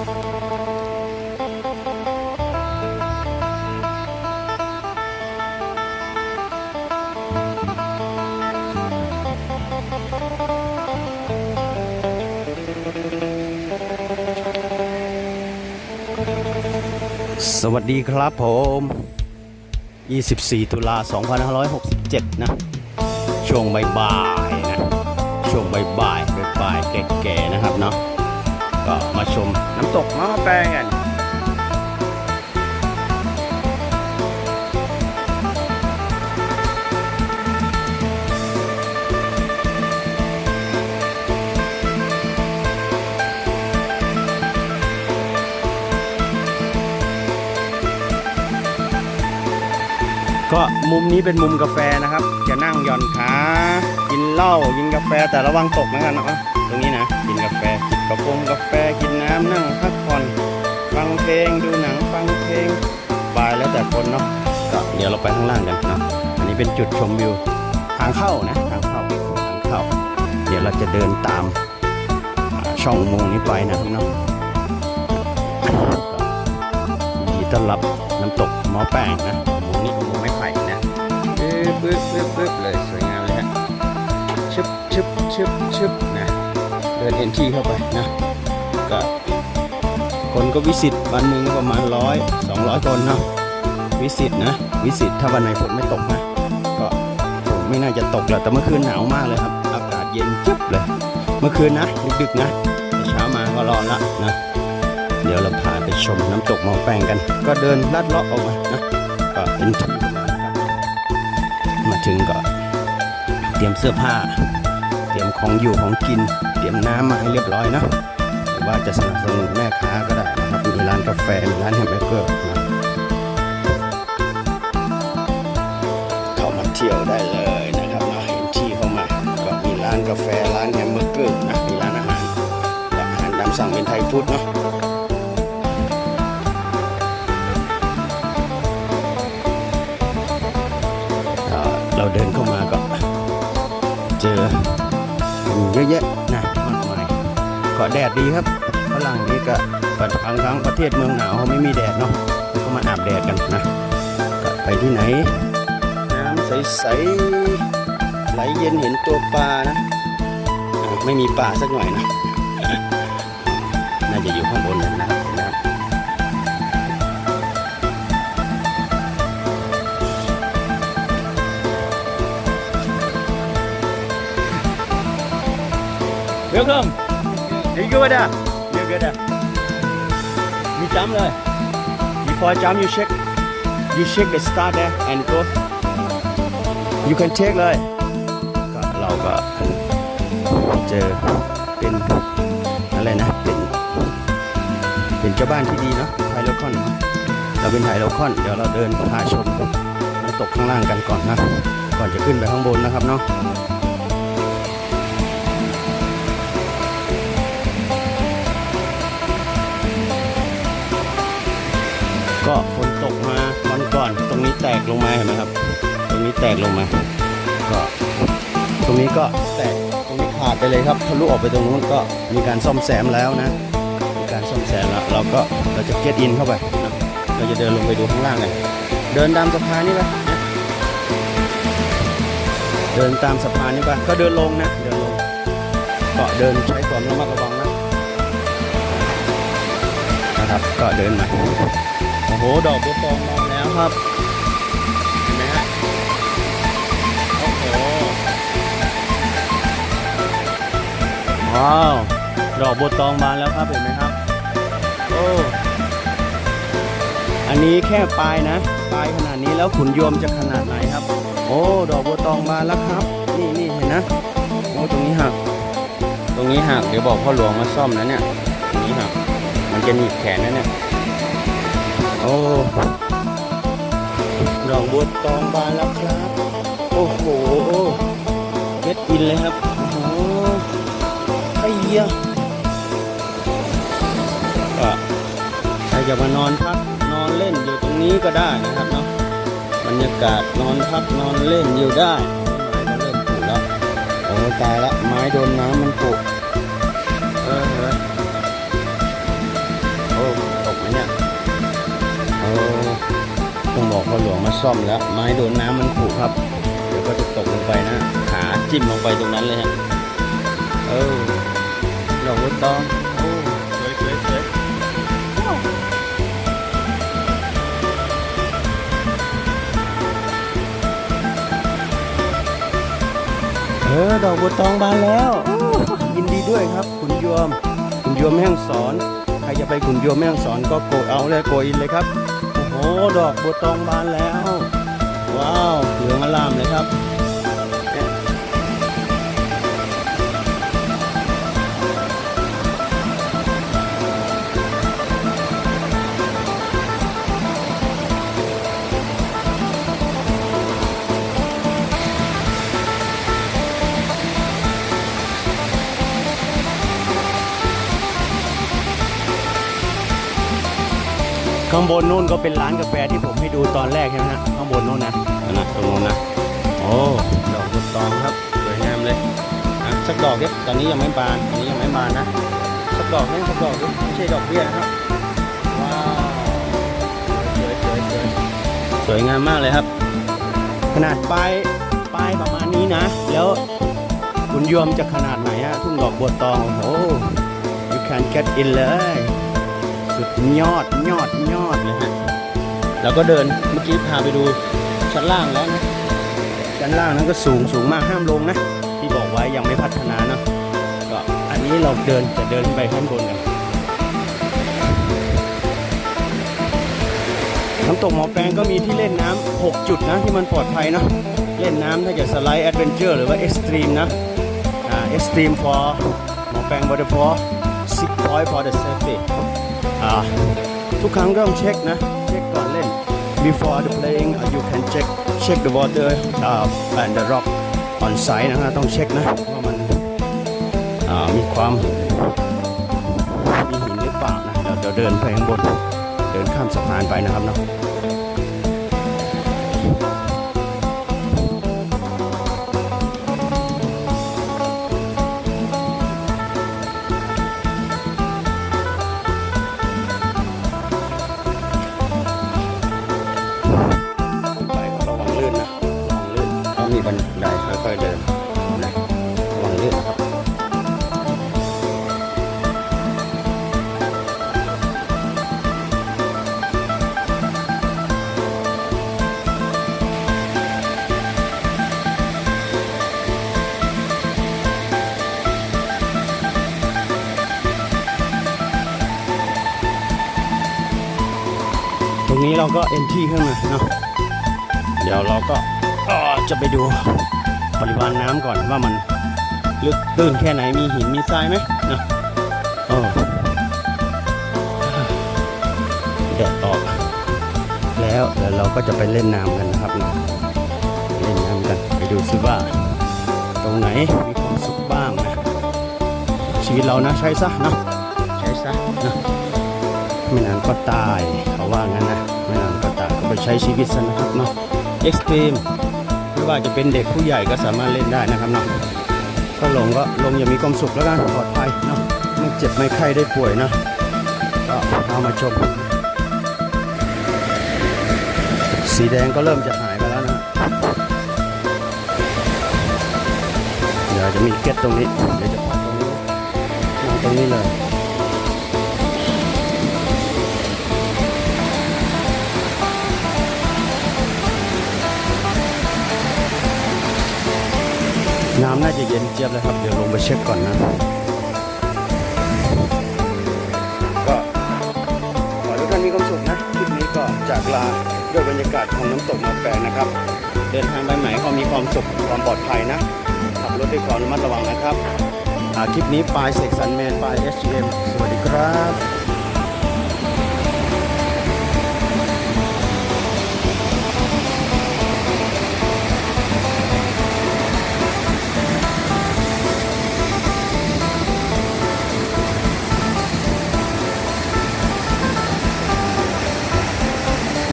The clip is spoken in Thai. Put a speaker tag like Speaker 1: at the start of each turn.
Speaker 1: สวัสดีครับผม 24 ตุลา 2567 นะ ช่วงบ่ายๆนะ ช่วงบ่ายๆบ่ายๆแก่ๆนะครับเนาะ ก็มาชมน้ำตกมะแปลงกันก็มุมนี้เป็นมุมกาแฟนะครับ จะนั่งหย่อนขา กินเหล้ากินกาแฟแต่ระวังตกนกันเนาะตรงนี้นะ กินกาแฟจิบ กระโปรงกาแฟกินน้ำนั่งพักผ่อน ฟังเพลงดูหนังฟังเพลงบายแล้วแต่คนเนาะก็เดี๋ยวเราไปข้างล่างกันเนาะอันนี้เป็นจุดชมวิวทางเข้านะทางเข้าทางเข้า เดี๋ยวเราจะเดินตามช่องอุงนี้ไปนะครับเนาะดีต้อนรับน้ำตกมอแป้งนะอุงนี้อุงไม้ไผ่นะปึ๊บปึ๊บปึ๊บปึ๊บเลยสวยงามเลยฮะชึบชึบชึบชึบนะ เดินเอ็นที่เข้าไปนะก็คนก็วิสิตวันหนึ่งประมาณร้อยสองร้อยคนเนาะวิสิตนะวิสิตถ้าวันไหนฝนไม่ตกนะก็ฝนไม่น่าจะตกแหละแต่เมื่อคืนหนาวมากเลยครับ อากาศเย็นจึ๊บเลย เมื่อคืนนะดึกๆนะแต่เช้ามาก็ร้อนละนะเดี๋ยวเราพาไปชมน้ำตกหมอแปลงกัน ก็เดินลัดเลาะออกมานะก็เป็นที่ประมาณนมาถึงก็เตรียมเสื้อผ้า ของอยู่ของกิน เตรียมน้ำมาให้เรียบร้อยนะหรือว่าจะสนับสนุนแม่ค้าก็ได้นะครับมีร้านกาแฟมีร้านแฮมเบอร์เกอร์นะเข้ามาเที่ยวได้เลยนะครับนะเห็นที่เข้ามาก็มีร้านกาแฟร้านแฮมเบอร์เกอร์นะมีร้านอาหารอาหารตามสั่งเป็นไทยฟู้ดเนาะ เยอะนะมากมายก็แดดดีครับฝรั่งนี่ก็บางครั้งประเทศเมืองหนาวเขาไม่มีแดดเนาะเขาก็มาอาบแดดกันนะก็ไปที่ไหน น้ำใสๆไหลเย็นเห็นตัวปลานะ ไม่มีปลาสักหน่อยนะ น่าจะอยู่ข้างบนนั่นนะครับ Welcome. You good ah? You good ah? มีจำเลย Before jump you check you check the start there and go you can take เลยก็เราก็เจอเป็นอะไรนะเป็นเป็นเจ้าบ้านที่ดีเนาะไทยโลคอนเนาะเราเป็นไทยโลคอนเดี๋ยวเราเดินพาชมน้ำตกข้างล่างกันก่อนนะก่อนจะขึ้นไปข้างบนนะครับเนาะ ก็ฝนตกมาวันก่อน ตรงนี้แตกลงมาเห็นไหมครับ ตรงนี้แตกลงมา ก็ ตรงนี้ก็แตกตรงนี้ขาดไปเลยครับทะลุออกไปตรงนู้นก็มีการซ่อมแซมแล้วนะ มีการซ่อมแซมแล้วเราก็เราจะเก็ตอินเข้าไปนะเราจะเดินลงไปดูข้างล่างกันเดินตามสะพานนี่ไปนะเดินตามสะพานนี่ไปก็เดินลงนะเดินลงก็เดินใช้ความระมัดระวังนะนะครับก็เดินมา โอ้โห ดอกบัวตองมาแล้วครับ เห็นไหมฮะ โอ้โห ว้าว ดอกบัวตองมาแล้วครับ เห็นไหมครับ โอ้ อันนี้แค่ปลายนะ ปลายขนาดนี้แล้วขุนยวมจะขนาดไหนครับ โอ้ ดอกบัวตองมาแล้วครับ นี่นี่เห็นนะ โอ้ ตรงนี้หัก ตรงนี้หัก เดี๋ยวบอกพ่อหลวงมาซ่อมนะเนี่ย ตรงนี้หัก มันจะหนีบแขนนะเนี่ย โอ้ดอกบัวตองบานแล้วครับ โอ้โหเก็ตอินเลยครับ โอ้ไอ้เหี้ยก็ใครจะมานอนพักนอนเล่นอยู่ตรงนี้ก็ได้นะครับเนาะบรรยากาศนอนพักนอนเล่นอยู่ได้ไม้ก็เริ่มผุแล้วโอ้ตายละไม้โดนน้ำมันผุเพอหลวงมาซ่อมแล้ว ไม้โดนน้ำมันผุครับ เดี๋ยวก็จะตกลงไปนะ ขาจิ้มลงไปตรงนั้นเลยฮะเออดอกบัวตองโอ้สวยสวยสวยเออดอกบัวตองบานแล้ว ยินดีด้วยครับ คุณโยม คุณโยมแม่ฮ่องสอน ใครจะไปคุณโยมแม่ฮ่องสอนก็โกดเอาเลยโกอินเลยครับ โอ้ ดอกบัวตองบานแล้ว ว้าวเหลืองอลามเลยครับ ข้างบนนู่นก็เป็นร้านกาแฟที่ผมให้ดูตอนแรกใช่ไหมฮะข้างบนนู่นนะนั่นนะตรงนู้นนะโอ้ดอกบัวตองครับสวยงามเลยอะสักดอกเดียวตอนนี้ยังไม่บานอันนี้ยังไม่บานนะสักดอกนี่สักดอกดิไม่ใช่ดอกเบี้ยนะครับว้าวสวยสวยสวยสวยงามมากเลยครับ ขนาดปลายปลายประมาณนี้นะ แล้วคุณยวมจะขนาดไหนฮะทุ่งดอกบัวตองโอ้โห you can get in เลย สุดยอดยอดยอดเลยฮะแล้วก็เดินเมื่อกี้พาไปดูชั้นล่างแล้วนะชั้นล่างนั้นก็สูงสูงมากห้ามลงนะ ที่บอกไว้ยังไม่พัฒนาเนอะก็อันนี้เราเดินจะเดินไปข้างบนกันน้ำตกหมอแปลงก็มีที่เล่นน้ำ6จุดนะที่มันปลอดภัยเนอะเล่นน้ำถ้าจะสไลด์แอดเวนเจอร์หรือว่าเอ็กซ์ตรีมนะอ่าเอ็กซ์ตรีม for หมอแปลง waterfall six point for the safety อ่า ทุกครั้งก็ต้องเช็คนะ เช็คก่อนเล่น before the playing uh, you can check check the water uh, and the rock on site นะฮะต้องเช็คนะว่ามันมีความมีหินหรือเปล่านะเดี๋ยวเดินไปข้างบน เดินข้ามสะพานไปนะครับเนาะ รงนี้เราก็เอนที่ขึ้นมาเนาะเดี๋ยวเราก็จะไปดูปริมาณน้ำก่อนว่ามันลึกตื้นแค่ไหนมีหินมีทรายไหมนะโอ้แดดออกแล้วเดี๋ยวเราก็จะไปเล่นน้ำกันนะครับนะเล่นน้ำกันไปดูซิว่า ตรงไหนมีความสุขบ้างนะชีวิตเรานะใช้ซะเนาะใช้ซะนะ ไม่นานก็ตายเขาว่างั้นนะไม่นานก็ตายก็ไปใช้ชีวิตซะนะครับเนาะเอ็กซ์ตรีมไม่ว่าจะเป็นเด็กผู้ใหญ่ก็สามารถเล่นได้นะครับเนาะก็ลงก็ลงอย่างมีความสุขแล้วกันปลอดภัยเนาะไม่เจ็บไม่ไข้ได้ป่วยนะก็เอามาชม สีแดงก็เริ่มจะหายไปแล้วนะเดี๋ยวจะมีเก็ตตรงนี้เดี๋ยวจะพักตรงนี้นอนตรงนี้เลย น้ำน่าจะเย็นเจี๊ยบเลยครับ เดี๋ยวลงไปเช็คก่อนนะ ก็ขอให้ทุกท่านมีความสุขนะ คลิปนี้ก็จากลาด้วยบรรยากาศของน้ำตกมาแปลงนะครับ เดินทางไปไหนก็มีความสุขความปลอดภัยนะ ขับรถด้วยความระมัดระวังนะครับคลิปนี้ปลายเสกสรรแมนปลาย SGM สวัสดีครับ